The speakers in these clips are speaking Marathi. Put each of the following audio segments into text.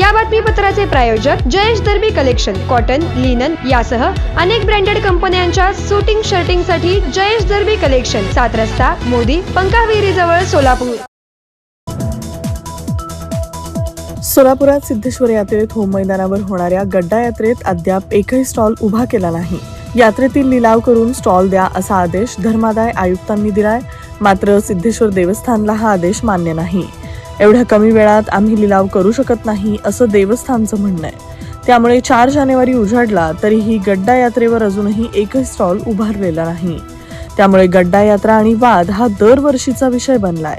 या बातमीपत्राचे प्रायोजक Jayesh Darbi collection cotton linen यासह अनेक ब्रँडेड कंपन्यांच्या सुटिंग शर्टिंगसाठी जयेश दर्बी कलेक्शन सात रस्ता मोदी पंकाविहिरी जवळ सोलापूर. सोलापुरात सिद्धेश्वर यात्रेत होम मैदानावर होणाऱ्या गड्डा यात्रेत अद्याप एकही स्टॉल उभा केला नाही. यात्रेतील लिलाव करून स्टॉल द्या असा आदेश धर्मादाय आयुक्तांनी दिलाय. मात्र सिद्धेश्वर देवस्थानला हा आदेश मान्य नाही. एवढ्या कमी वेळात आम्ही लिलाव करू शकत नाही असं देवस्थानचं म्हणणं आहे. त्यामुळे चार जानेवारी उजाडला तरीही गड्डा यात्रेवर अजूनही एकही स्टॉल उभारलेला नाही. त्यामुळे गड्डा यात्रा आणि वाद हा दरवर्षीचा विषय बनलाय.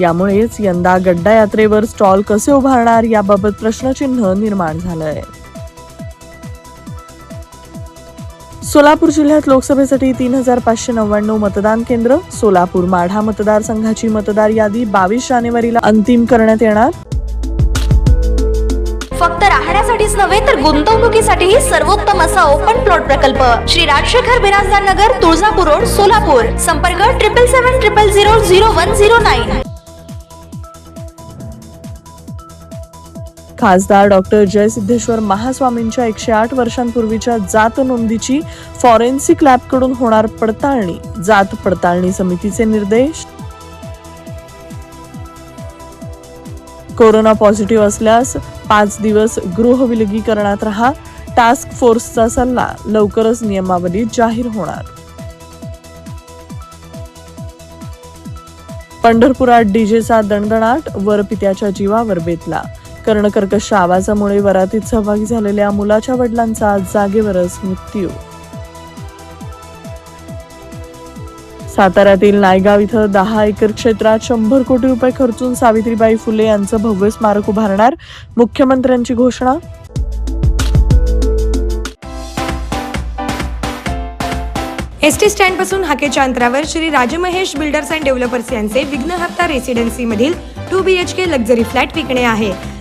यामुळेच यंदा गड्डा यात्रेवर स्टॉल कसे उभारणार याबाबत प्रश्नचिन्ह निर्माण झालं आहे सोलापूर जिल्ह्यात लोकसभेसाठी तीन हजार पाचशे नव्याण्णव मतदान केंद्र सोलापूर माढा मतदारसंघाची मतदार यादी बावीस जानेवारीला अंतिम करण्यात येणार. फक्त राहण्यासाठीच नव्हे तर गुंतवणुकीसाठीही सर्वोत्तम असा ओपन प्लॉट प्रकल्प. श्री राजशेखर बिराजदार नगर तुळजापूर रोड सोलापूर. संपर्क triple seven triple zero zero one zero nine खासदार डॉक्टर जयसिद्धेश्वर महास्वामींच्या एकशे आठ वर्षांपूर्वीच्या जात नोंदीची फॉरेन्सिक लॅबकडून होणार पडताळणी. जात पडताळणी समितीचे निर्देश. कोरोना पॉझिटिव्ह असल्यास पाच दिवस गृह विलगीकरणात राहा. टास्क फोर्सचा सल्ला लवकरच नियमावली जाहीर होणार. पंढरपुरात डीजेचा दणदणाट वरपित्याच्या जीवावर बेतला. कर्णकर्कश आवाजामुळे वरातीत सहभागी झालेल्या मुलाच्या वडिलांचा आज जागेवरच मृत्यू. साताऱ्यातील नायगाव इथं दहा एकर क्षेत्रात शंभर कोटी रुपये खर्चून सावित्रीबाई फुले यांचं भव्य स्मारक उभारणार मुख्यमंत्र्यांची घोषणा. एस टी स्टँडपासून हाकेच्या अंतरावर Shri Rajmahesh builders and developers यांचे विघ्नहर्ता रेसिडेन्सी मधील two B H K luxury flat विकणे आहे.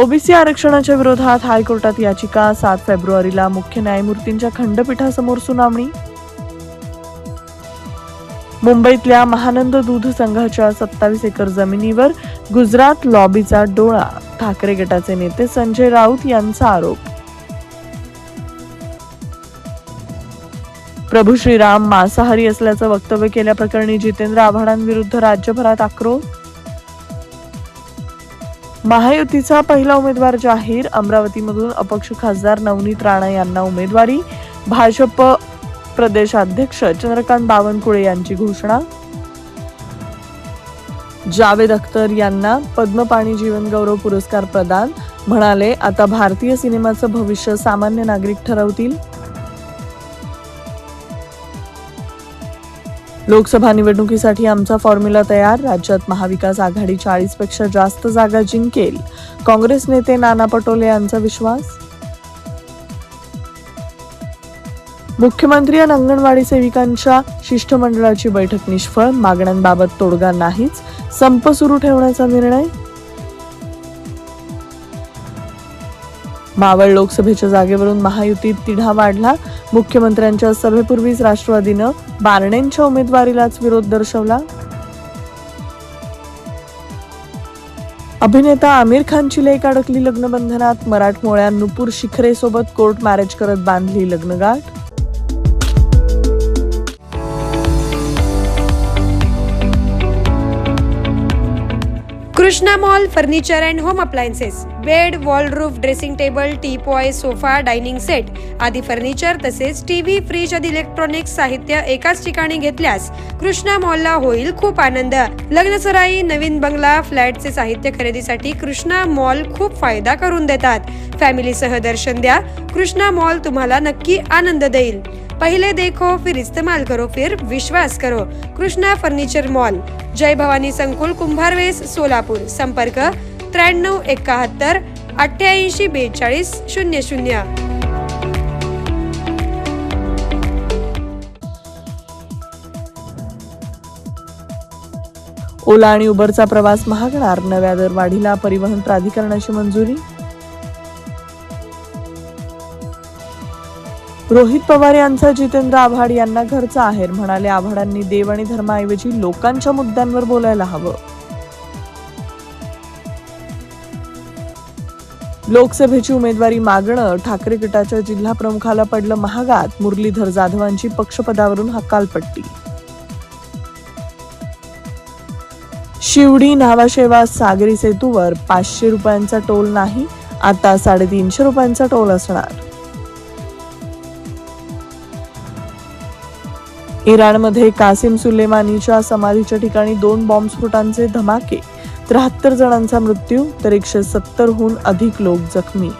ओबीसी आरक्षणाच्या विरोधात हायकोर्टात याचिका सात फेब्रुवारीला मुख्य न्यायमूर्तींच्या खंडपीठासमोर सुनावणी. मुंबईतल्या महानंद दूध संघाच्या सत्तावीस एकर जमिनीवर गुजरात लॉबीचा डोळा ठाकरे गटाचे नेते संजय राऊत यांचा आरोप. प्रभू श्रीराम मांसाहारी असल्याचं वक्तव्य केल्याप्रकरणी जितेंद्र आव्हाडांविरुद्ध राज्यभरात आक्रोश. महायुतीचा पहिला उमेदवार जाहीर अमरावतीमधून अपक्ष खासदार नवनीत राणा यांना उमेदवारी भाजप प्रदेशाध्यक्ष चंद्रकांत बावनकुळे यांची घोषणा. जावेद अख्तर यांना पद्मपाणी जीवनगौरव पुरस्कार प्रदान. म्हणाले आता भारतीय सिनेमाचं भविष्य सामान्य नागरिक ठरवतील. लोकसभा निवडणुकीसाठी आमचा फॉर्म्युला तयार. राज्यात महाविकास आघाडी चाळीसपेक्षा जास्त जागा जिंकेल. काँग्रेस नेते नाना पटोले यांचा विश्वास? मुख्यमंत्री आणि अंगणवाडी सेविकांच्या शिष्टमंडळाची बैठक निष्फळ. मागण्यांबाबत तोडगा नाहीच. संप सुरू ठेवण्याचा निर्णय? मावळ लोकसभेच्या जागेवरून महायुतीत तिढा वाढला. मुख्यमंत्र्यांच्या सभेपूर्वीच राष्ट्रवादीनं बारणेंच्या उमेदवारीलाच विरोध दर्शवला. अभिनेता आमिर खानची लेख अडकली लग्नबंधनात. मराठमोळ्या नुपूर शिखरेसोबत कोर्ट मॅरेज करत बांधली लग्नगाठ. Krishna mall furniture and home appliances bed वॉलरूफ dressing table teapoy sofa dining set आदी फर्निचर तसेच टीव्ही फ्रीज आदी इलेक्ट्रॉनिक्स साहित्य एकाच ठिकाणी घेतल्यास कृष्णा मॉलला होईल खूप आनंद. लग्नसराई नवीन बंगला फ्लॅटचे साहित्य खरेदीसाठी कृष्णा मॉल खूप फायदा करून देतात. फॅमिलीसह दर्शन द्या कृष्णा मॉल तुम्हाला नक्की आनंद देईल. पहिले देखो फिर इस्तेमाल करो फिर विश्वास करो. Krishna furniture mall. जय भवानी संकुल कुंभारवेस सोलापूर. संपर्क त्र्याण्णव एकाहत्तर अठ्ठ्याऐंशी बेचाळीस शून्य शून्य. ओला आणि उबरचा प्रवास महागणार. नव्या दरवाढीला परिवहन प्राधिकरणाची मंजुरी रोहित पवार यांचा जितेंद्र आव्हाड यांना घरचा आहेर म्हणाले. आव्हाडांनी देव आणि धर्माऐवजी लोकांच्या मुद्द्यांवर बोलायला हवं. लोकसभेची उमेदवारी मागणं ठाकरे गटाच्या जिल्हा प्रमुखाला पडलं महागात. मुरलीधर जाधवांची पक्षपदावरून हकालपट्टी. शिवडी नावाशेवा सागरी सेतूवर पाचशे रुपयांचा टोल नाही. आता साडेतीनशे रुपयांचा टोल असणार. इराणमध्ये कासिम सुलेमानीच्या समाधीच्या ठिकाणी दोन बॉम्बस्फोटांचे धमाके. त्र्याहत्तर जणांचा मृत्यू तर एकशे सत्तरहून अधिक लोक जखमी.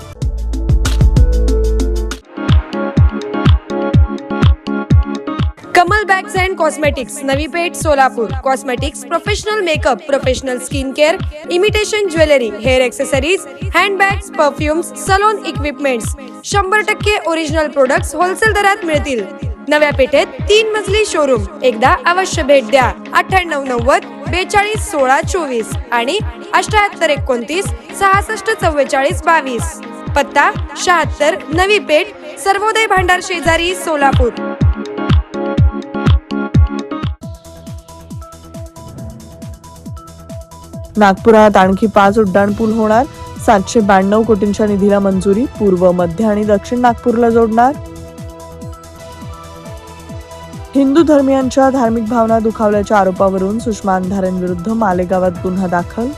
Kamal bags and cosmetics Navi Peth Solapur. Cosmetics professional makeup professional skin care imitation jewellery hair accessories handbags perfumes salon equipments शंभर टक्के ओरिजिनल प्रोडक्ट्स होलसेल दरात मिळतील. नव्या पेठेत तीन मजली शोरूम एकदा अवश्य भेट द्या. अठ्ठ्याण्णव नव्वद बेचाळीस सोळा चोवीस आणि अष्ट्याहत्तर एकोणतीस सहासष्ट चव्वेचाळीस बावीस. पत्ता शहात्तर नवी पेठ सर्वोदय भांडार शेजारी सोलापूर. नागपुरात आणखी पाच उड्डाणपूल होणार. सातशे ब्याण्णव कोटींच्या निधीला मंजुरी. पूर्व मध्य आणि दक्षिण नागपूरला जोडणार. हिंदू धर्मियांच्या धार्मिक भावना दुखावल्याच्या आरोपावरून सुषमा अंधारेंविरुद्ध मालेगावात गुन्हा दाखल.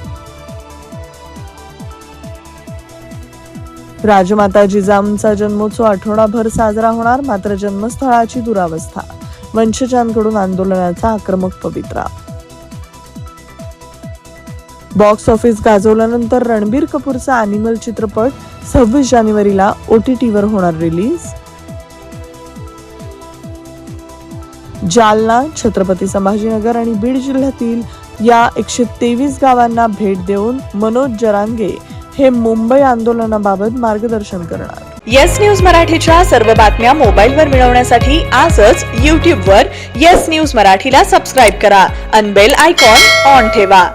राजमाता जिजामचा जन्मोत्सव आठवडाभर साजरा होणार मात्र जन्मस्थळाची दुरावस्था वंशजांकडून आंदोलनाचा आक्रमक पवित्रा. बॉक्स ऑफिस गाजवल्यानंतर रणबीर कपूरचा अॅनिमल चित्रपट सव्वीस जानेवारीला ओटीटीवर होणार रिलीज जालना छत्रपती संभाजीनगर आणि बीड जिल्ह्यातील या एकशे तेवीस गावांना भेट देऊन मनोज जरांगे हे मुंबई आंदोलनाबाबत मार्गदर्शन करणार. येस न्यूज मराठीच्या सर्व बातम्या मोबाईलवर मिळवण्यासाठी आजच यूट्यूबवर येस न्यूज मराठीला सबस्क्राईब करा. अनबेल आयकॉन ऑन ठेवा.